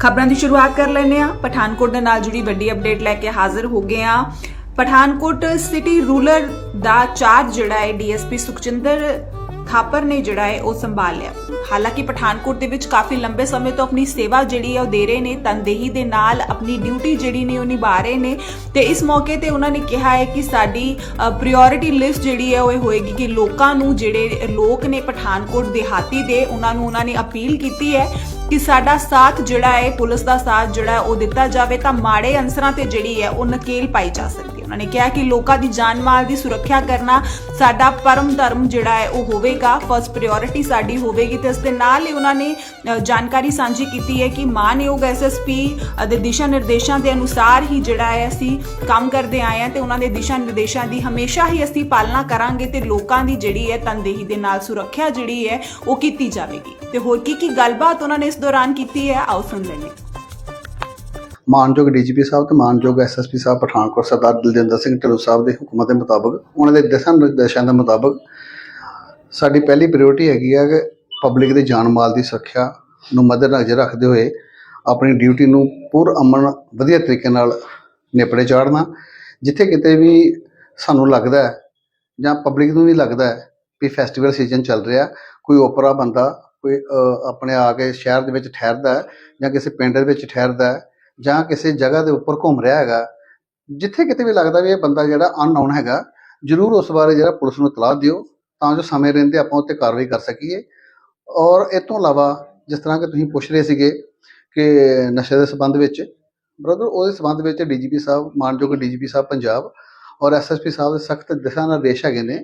ਖਬਰਾਂ ਦੀ ਸ਼ੁਰੂਆਤ ਕਰ ਲੈਂਦੇ ਆ ਪਠਾਨਕੋਟ ਦੇ ਨਾਲ ਜੁੜੀ ਵੱਡੀ ਅਪਡੇਟ ਲੈ ਕੇ ਹਾਜ਼ਰ ਹੋ ਗਏ ਆ ਪਠਾਨਕੋਟ ਸਿਟੀ ਰੂਰਲ ਦਾ ਚਾਰਜ ਜਿਹੜਾ ਹੈ ਡੀਐਸਪੀ ਸੁਖਚਿੰਦਰ ਥਾਪਰ ਨੇ ਜਿਹੜਾ ਹੈ ਉਹ ਸੰਭਾਲ ਲਿਆ ਹਾਲਾਂਕਿ ਪਠਾਨਕੋਟ ਦੇ ਵਿੱਚ ਕਾਫੀ ਲੰਬੇ ਸਮੇਂ ਤੋਂ ਆਪਣੀ ਸੇਵਾ ਜਿਹੜੀ ਹੈ ਉਹ ਦੇ ਰਹੇ ਨੇ, ਤਨਦੇਹੀ ਦੇ ਨਾਲ ਆਪਣੀ ਡਿਊਟੀ ਜਿਹੜੀ ਨੇ ਉਹ ਨਿਭਾ ਰਹੇ ਨੇ ਤੇ ਇਸ ਮੌਕੇ ਤੇ ਉਹਨਾਂ ਨੇ ਕਿਹਾ ਹੈ ਕਿ ਸਾਡੀ ਪ੍ਰਾਇੋਰਟੀ ਲਿਸਟ ਜਿਹੜੀ ਹੈ ਉਹ ਇਹ ਹੋਏਗੀ ਕਿ ਲੋਕਾਂ ਨੂੰ ਜਿਹੜੇ ਲੋਕ ਨੇ ਪਠਾਨਕੋਟ ਦਿਹਾਤੀ ਦੇ, ਉਹਨਾਂ ਨੂੰ ਉਹਨਾਂ ਨੇ ਅਪੀਲ ਕੀਤੀ ਹੈ ਕਿ ਸਾਡਾ ਸਾਥ ਜਿਹੜਾ ਹੈ, ਪੁਲਿਸ ਦਾ ਸਾਥ ਜਿਹੜਾ ਉਹ ਦਿੱਤਾ ਜਾਵੇ ਤਾਂ ਮਾੜੇ ਅੰਸਰਾਂ ਤੇ ਜਿਹੜੀ ਹੈ ਉਹ ਨਕੇਲ ਪਾਈ ਜਾ ਸਕੇ। ਉਹਨਾਂ ਨੇ ਕਿਹਾ ਕਿ ਲੋਕਾਂ ਦੀ ਜਾਨ ਮਾਲ ਦੀ ਸੁਰੱਖਿਆ ਕਰਨਾ ਸਾਡਾ ਪਰਮ ਧਰਮ ਜਿਹੜਾ ਹੈ, ਉਹ ਹੋਵੇਗਾ। ਫਸਟ ਪ੍ਰਾਇੋਰਟੀ ਸਾਡੀ ਹੋਵੇਗੀ ਤੇ ਇਸ ਦੇ ਨਾਲ ਹੀ ਉਹਨਾਂ ਨੇ ਜਾਣਕਾਰੀ ਸਾਂਝੀ ਕੀਤੀ ਹੈ ਕਿ ਮਾਨਯੋਗ ਐਸਐਸਪੀ ਦੇ ਦਿਸ਼ਾ ਨਿਰਦੇਸ਼ਾਂ ਦੇ ਅਨੁਸਾਰ ਹੀ ਜਿਹੜਾ ਹੈ, ਅਸੀਂ ਕੰਮ ਕਰਦੇ ਆਏ ਹਾਂ ਤੇ ਉਹਨਾਂ ਦੇ ਦਿਸ਼ਾ ਨਿਰਦੇਸ਼ਾਂ ਦੀ ਹਮੇਸ਼ਾ ਹੀ ਅਸੀਂ ਪਾਲਣਾ ਕਰਾਂਗੇ ਤੇ ਲੋਕਾਂ ਦੀ ਜਿਹੜੀ ਹੈ, ਤਨਦੇਹੀ ਦੇ ਨਾਲ ਸੁਰੱਖਿਆ ਜਿਹੜੀ ਹੈ, ਉਹ ਕੀਤੀ ਜਾਵੇਗੀ। ਤੇ ਹੋਰ ਕੀ ਕੀ ਗੱਲਬਾਤ ਉਹਨਾਂ ਨੇ ਇਸ ਦੌਰਾਨ ਕੀਤੀ ਹੈ, ਆਓ ਸੁਣ ਲੈਂਦੇ ਹਾਂ। ਮਾਨਯੋਗ ਡੀਜੀਪੀ ਸਾਹਿਬ ਤੇ ਮਾਨਯੋਗ ਐਸਐਸਪੀ ਸਾਹਿਬ ਪਠਾਨਕੋਟ ਸਰਦਾਰ ਦਲਜਿੰਦਰ ਸਿੰਘ ਢਿੱਲੋਂ ਸਾਹਿਬ ਦੇ ਹੁਕਮਾਂ ਦੇ ਮੁਤਾਬਕ, ਉਹਨਾਂ ਦੇ ਦਿਸ਼ਾ ਨਿਰਦੇਸ਼ਾਂ ਦੇ ਮੁਤਾਬਕ ਸਾਡੀ ਪਹਿਲੀ ਪ੍ਰਾਇੋਰਟੀ ਹੈਗੀ ਆ ਕਿ ਪਬਲਿਕ ਦੇ ਜਾਨ ਮਾਲ ਦੀ ਸੁਰੱਖਿਆ ਨੂੰ ਮੱਦੇਨਜ਼ਰ ਰੱਖਦੇ ਹੋਏ ਆਪਣੀ ਡਿਊਟੀ ਨੂੰ ਪੂਰ ਅਮਨ ਵਧੀਆ ਤਰੀਕੇ ਨਾਲ ਨਿਪੜੇ ਚਾੜਨਾ। ਜਿੱਥੇ ਕਿਤੇ ਵੀ ਸਾਨੂੰ ਲੱਗਦਾ ਹੈ ਜਾਂ ਪਬਲਿਕ ਨੂੰ ਵੀ ਲੱਗਦਾ ਹੈ ਵੀ ਫੈਸਟੀਵਲ ਸੀਜ਼ਨ ਚੱਲ ਰਿਹਾ, ਕੋਈ ਓਪਰਾ ਬੰਦਾ, ਕੋਈ ਆਪਣੇ ਆ ਕੇ ਸ਼ਹਿਰ ਦੇ ਵਿੱਚ ਠਹਿਰਦਾ ਜਾਂ ਕਿਸੇ ਪਿੰਡ ਦੇ ਵਿੱਚ ਠਹਿਰਦਾ ਜਾਂ ਕਿਸੇ ਜਗ੍ਹਾ ਦੇ ਉੱਪਰ ਘੁੰਮ ਰਿਹਾ ਹੈਗਾ, ਜਿੱਥੇ ਕਿਤੇ ਵੀ ਲੱਗਦਾ ਵੀ ਇਹ ਬੰਦਾ ਜਿਹੜਾ ਅਨਨੋਨ ਹੈਗਾ, ਜ਼ਰੂਰ ਉਸ ਬਾਰੇ ਜਿਹੜਾ ਪੁਲਿਸ ਨੂੰ ਇਤਲਾਹ ਦਿਓ, ਤਾਂ ਜੋ ਸਮੇਂ ਰਹਿੰਦੇ ਆਪਾਂ ਉੱਤੇ ਕਾਰਵਾਈ ਕਰ ਸਕੀਏ। ਔਰ ਇਹ ਤੋਂ ਇਲਾਵਾ ਜਿਸ ਤਰ੍ਹਾਂ ਕਿ ਤੁਸੀਂ ਪੁੱਛ ਰਹੇ ਸੀਗੇ ਕਿ ਨਸ਼ੇ ਦੇ ਸੰਬੰਧ ਵਿੱਚ ਬ੍ਰਦਰ ਉਹਦੇ ਸੰਬੰਧ ਵਿੱਚ ਡੀਜੀਪੀ ਸਾਹਿਬ, ਮਾਨਯੋਗ ਡੀਜੀਪੀ ਸਾਹਿਬ, ਪੰਜਾਬ ਔਰ ਐਸਐਸਪੀ ਸਾਹਿਬ ਦੇ ਸਖਤ ਦਿਸ਼ਾ ਨਿਰਦੇਸ਼ ਹੈਗੇ ਨੇ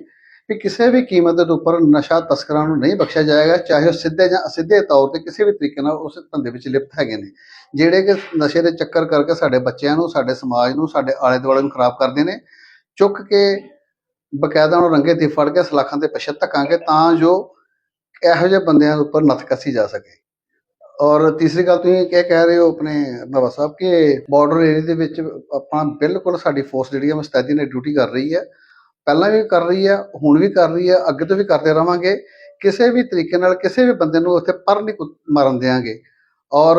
ਕਿ ਕਿਸੇ ਵੀ ਕੀਮਤ ਦੇ ਉੱਪਰ ਨਸ਼ਾ ਤਸਕਰਾਂ ਨੂੰ ਨਹੀਂ ਬਖਸ਼ਿਆ ਜਾਏਗਾ, ਚਾਹੇ ਉਹ ਸਿੱਧੇ ਜਾਂ ਅਸਿੱਧੇ ਤੌਰ ਤੇ ਕਿਸੇ ਵੀ ਤਰੀਕੇ ਨਾਲ ਉਸ ਧੰਦੇ ਵਿੱਚ ਲਿਪਤ ਹੈਗੇ ਨੇ। ਜਿਹੜੇ ਕਿ ਨਸ਼ੇ ਦੇ ਚੱਕਰ ਕਰਕੇ ਸਾਡੇ ਬੱਚਿਆਂ ਨੂੰ, ਸਾਡੇ ਸਮਾਜ ਨੂੰ, ਸਾਡੇ ਆਲੇ ਦੁਆਲੇ ਨੂੰ ਖਰਾਬ ਕਰਦੇ ਨੇ, ਚੁੱਕ ਕੇ ਬਕਾਇਦਾ ਨੂੰ ਰੰਗੇ ਤੇ ਫੜ ਕੇ ਸਲਾਖਾਂ ਦੇ ਪਿੱਛੇ ਧੱਕਾਂਗੇ ਤਾਂ ਜੋ ਇਹੋ ਜਿਹੇ ਬੰਦਿਆਂ ਦੇ ਉੱਪਰ ਨੱਥ ਕੱਸੀ ਜਾ ਸਕੇ। ਔਰ ਤੀਸਰੀ ਗੱਲ ਤੁਸੀਂ ਇਹ ਕਹਿ ਰਹੇ ਹੋ ਆਪਣੇ ਬਾਬਾ ਸਾਹਿਬ ਕਿ ਬਾਰਡਰ ਏਰੀਆ ਦੇ ਵਿੱਚ ਆਪਾਂ ਬਿਲਕੁਲ ਸਾਡੀ ਫੋਰਸ ਜਿਹੜੀ ਹੈ ਮੁਸਤੈਦੀ ਨੇ ਡਿਊਟੀ ਕਰ ਰਹੀ ਹੈ। ਪਹਿਲਾਂ ਵੀ ਕਰ ਰਹੀ ਹੈ, ਹੁਣ ਵੀ ਕਰ ਰਹੀ ਹੈ, ਅੱਗੇ ਤੋਂ ਵੀ ਕਰਦੇ ਰਵਾਂਗੇ। ਕਿਸੇ ਵੀ ਤਰੀਕੇ ਨਾਲ ਕਿਸੇ ਵੀ ਬੰਦੇ ਨੂੰ ਉੱਥੇ ਪਰ ਨਹੀਂ ਕੁ- ਮਾਰਨ ਦੇਵਾਂਗੇ ਔਰ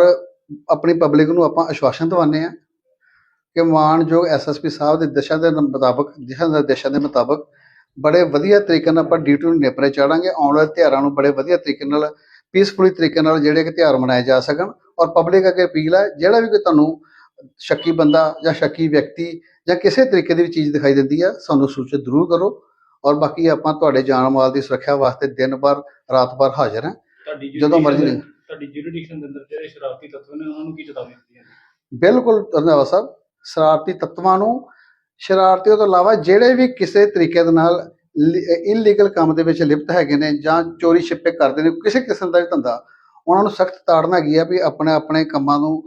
ਆਪਣੀ ਪਬਲਿਕ ਨੂੰ ਆਪਾਂ ਅਸ਼ਵਾਸਨ ਦਿਵਾਉਂਦੇ ਹਾਂ ਕਿ ਮਾਨਯੋਗ ਐਸਐਸਪੀ ਸਾਹਿਬ ਦੇ ਦਿਸ਼ਾ ਦੇ ਮੁਤਾਬਕ, ਦਿਸ਼ਾ ਨਿਰਦੇਸ਼ਾਂ ਦੇ ਮੁਤਾਬਕ ਬੜੇ ਵਧੀਆ ਤਰੀਕੇ ਨਾਲ ਆਪਾਂ ਡਿਊਟੀ ਨੂੰ ਨਿਪਰੇ ਚਾੜਾਂਗੇ। ਆਉਣ ਵਾਲੇ ਤਿਉਹਾਰਾਂ ਨੂੰ ਬੜੇ ਵਧੀਆ ਤਰੀਕੇ ਨਾਲ ਪੀਸਫੁਲੀ ਤਰੀਕੇ ਨਾਲ ਜਿਹੜੇ ਕਿ ਤਿਉਹਾਰ ਮਨਾਏ ਜਾ ਸਕਣ। ਔਰ ਪਬਲਿਕ ਅੱਗੇ ਅਪੀਲ ਹੈ, ਜਿਹੜਾ ਵੀ ਕੋਈ ਤੁਹਾਨੂੰ ਸ਼ੱਕੀ ਬੰਦਾ ਜਾਂ ਸ਼ੱਕੀ ਵਿਅਕਤੀ ਜਾਂ ਕਿਸੇ ਤਰੀਕੇ ਦੀ ਵੀ ਚੀਜ਼ ਦਿਖਾਈ ਦਿੰਦੀ ਹੈ ਸਾਨੂੰ ਸੂਚਿਤ ਜ਼ਰੂਰ ਕਰੋ। ਔਰ ਬਾਕੀ ਆਪਾਂ ਤੁਹਾਡੇ ਜਾਨ ਮਾਲ ਦੀ ਸੁਰੱਖਿਆ ਵਾਸਤੇ ਦਿਨ ਭਰ ਰਾਤ ਭਰ ਹਾਜ਼ਰ ਹਾਂ। ਜਦੋਂ ਮਰਜ਼ੀ ਤੁਹਾਡੀ ਜੁਰੀਡਿਕਸ਼ਨ ਦੇ ਅੰਦਰ ਜਿਹੜੇ ਸ਼ਰਾਰਤੀ ਤੱਤਵ ਨੇ ਉਹਨਾਂ ਨੂੰ ਕੀ ਚੇਤਾਵਨੀ ਦਿੱਤੀ ਹੈ? ਬਿਲਕੁਲ ਰੰਧਾਵਾ ਸਾਹਿਬ। ਸ਼ਰਾਰਤੀ ਤੱਤਵਾਂ ਨੂੰ ਸ਼ਰਾਰਤੀਆਂ ਤੋਂ ਇਲਾਵਾ ਜਿਹੜੇ ਵੀ ਕਿਸੇ ਤਰੀਕੇ ਦੇ ਨਾਲ ਇਲੀਗਲ ਕੰਮ ਦੇ ਵਿੱਚ ਲਿਪਤ ਹੈਗੇ ਨੇ ਜਾਂ ਚੋਰੀ ਛਿਪੇ ਕਰਦੇ ਨੇ ਕਿਸੇ ਕਿਸਮ ਦਾ ਵੀ ਧੰਦਾ ਉਹਨਾਂ ਨੂੰ ਸਖਤ ਤਾੜਨਾ ਹੈਗੀ ਆ ਵੀ ਆਪਣੇ ਆਪਣੇ ਕੰਮਾਂ ਨੂੰ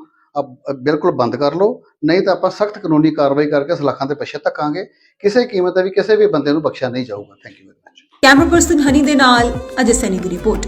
ਬਿਲਕੁਲ ਬੰਦ ਕਰ ਲਓ। ਨਹੀਂ ਤਾਂ ਆਪਾਂ ਸਖਤ ਕਾਨੂੰਨੀ ਕਾਰਵਾਈ ਕਰਕੇ ਸਲਾਖਾਂ ਦੇ ਪਿੱਛੇ ਧੱਕਾਂਗੇ। ਕਿਸੇ ਕੀਮਤ ਤੇ ਵੀ ਕਿਸੇ ਵੀ ਬੰਦੇ ਨੂੰ ਬਖਸ਼ਿਆ ਨਹੀਂ ਜਾਊਗਾ। Thank you very much camera person Honey ਦੇ ਨਾਲ ਅਜੇ ਸੈਨੀ ਦੀ ਰਿਪੋਰਟ।